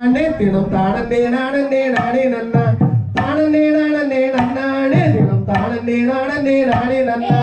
அண்ணே தினம் தானே நானே நானே நன்னா தானே நானே நன்னானே தினம் தானே நானே நானே நன்னா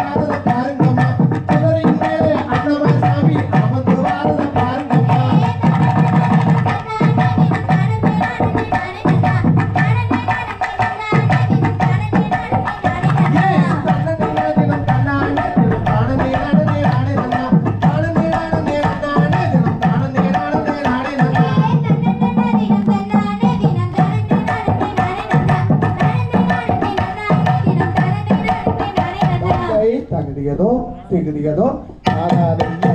Música తగిలియదో తెగిలియదో ఆరాధించి